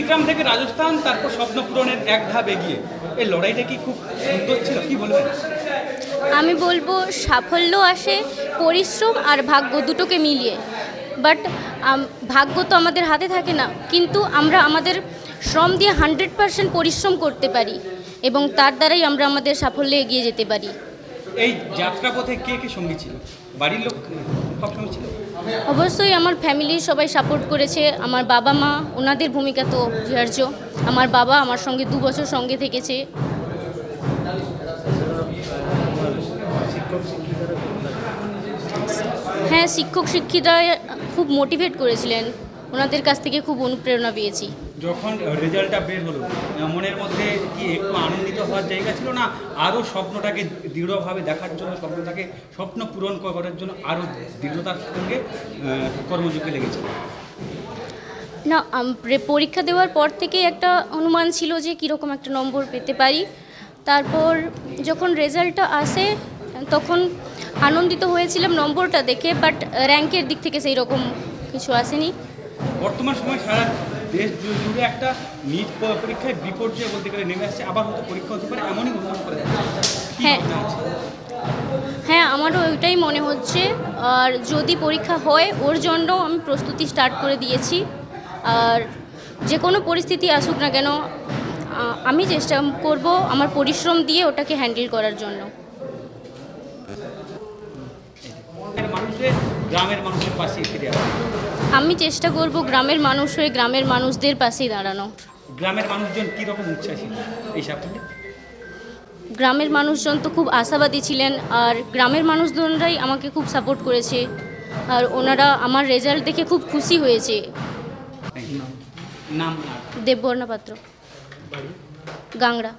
নন্দীগ্রাম থেকে রাজস্থান, তারপর স্বপ্ন পূরণের এক ধাপ এগিয়ে। এই লড়াইটা কি খুব সুন্দর ছিল, কি বলবেন? আমি বলব, সাফল্য আসে পরিশ্রম আর ভাগ্য দুটোকে মিলিয়ে। বাট ভাগ্য তো আমাদের হাতে থাকে না। কিন্তু আমরা আমাদের শ্রম দিয়ে হান্ড্রেড পারসেন্ট পরিশ্রম করতে পারি এবং তার দ্বারাই আমরা আমাদের সাফল্যে এগিয়ে যেতে পারি। এই যাত্রা পথে কে কে সঙ্গী ছিল? বাড়ির লোক সবসময় ছিল? অবশ্যই আমার ফ্যামিলি সবাই সাপোর্ট করেছে। আমার বাবা মা ওনাদের ভূমিকা তো অপরিহার্য আমার বাবা আমার সঙ্গে দু বছর সঙ্গে থেকেছে। হ্যাঁ শিক্ষক শিক্ষিকা খুব মোটিভেট করেছিলেন। ওনাদের কাছ থেকে খুব অনুপ্রেরণা পেয়েছি। যখন রেজাল্টটা বের হলো মনের মধ্যে কি একটু আনন্দিত হওয়ার জায়গা ছিল না? আরও স্বপ্নটাকে দৃঢ়ভাবে দেখার জন্য স্বপ্নটাকে স্বপ্ন পূরণ করার জন্য আরও দৃঢ়তার সঙ্গে কর্মযোগে লেগেছিল? না পরীক্ষা দেওয়ার পর থেকেই একটা অনুমান ছিল যে কীরকম একটা নম্বর পেতে পারি। তারপর যখন রেজাল্টটা আসে তখন আনন্দিত হয়েছিলাম নম্বরটা দেখে বাট র্যাঙ্কের দিক থেকে সেই রকম কিছু আসেনি। বর্তমান সময় সারা দেশ জুড়ে একটা নিট পরীক্ষায় বিপর্যয় বলতে গেলে নেমে আসছে আবার হয়তো পরীক্ষা হতে পারে এমনই অনুমান করে হ্যাঁ। হ্যাঁ আমারও ওইটাই মনে হচ্ছে। আর যদি পরীক্ষা হয় ওর জন্য আমি প্রস্তুতি স্টার্ট করে দিয়েছি। আর যে কোনো পরিস্থিতি আসুক না কেন আমি চেষ্টা করব আমার পরিশ্রম দিয়ে ওটাকে হ্যান্ডেল করার জন্য গ্রামের মানুষের গ্রামের মানুষের পাশে ফিরে আসে। আমি চেষ্টা করব গ্রামের মানুষ হয়ে গ্রামের মানুষদের পাশেই দাঁড়ানো। গ্রামের মানুষজন কীরকম উচ্ছ্বাসী? এই সাফল্যে গ্রামের মানুষজন তো খুব আশাবাদী ছিলেন আর গ্রামের মানুষজনরাই আমাকে খুব সাপোর্ট করেছে আর ওনারা আমার রেজাল্ট দেখে খুব খুশি হয়েছে। নাম দেববর্ণা পাত্র। গাংড়া।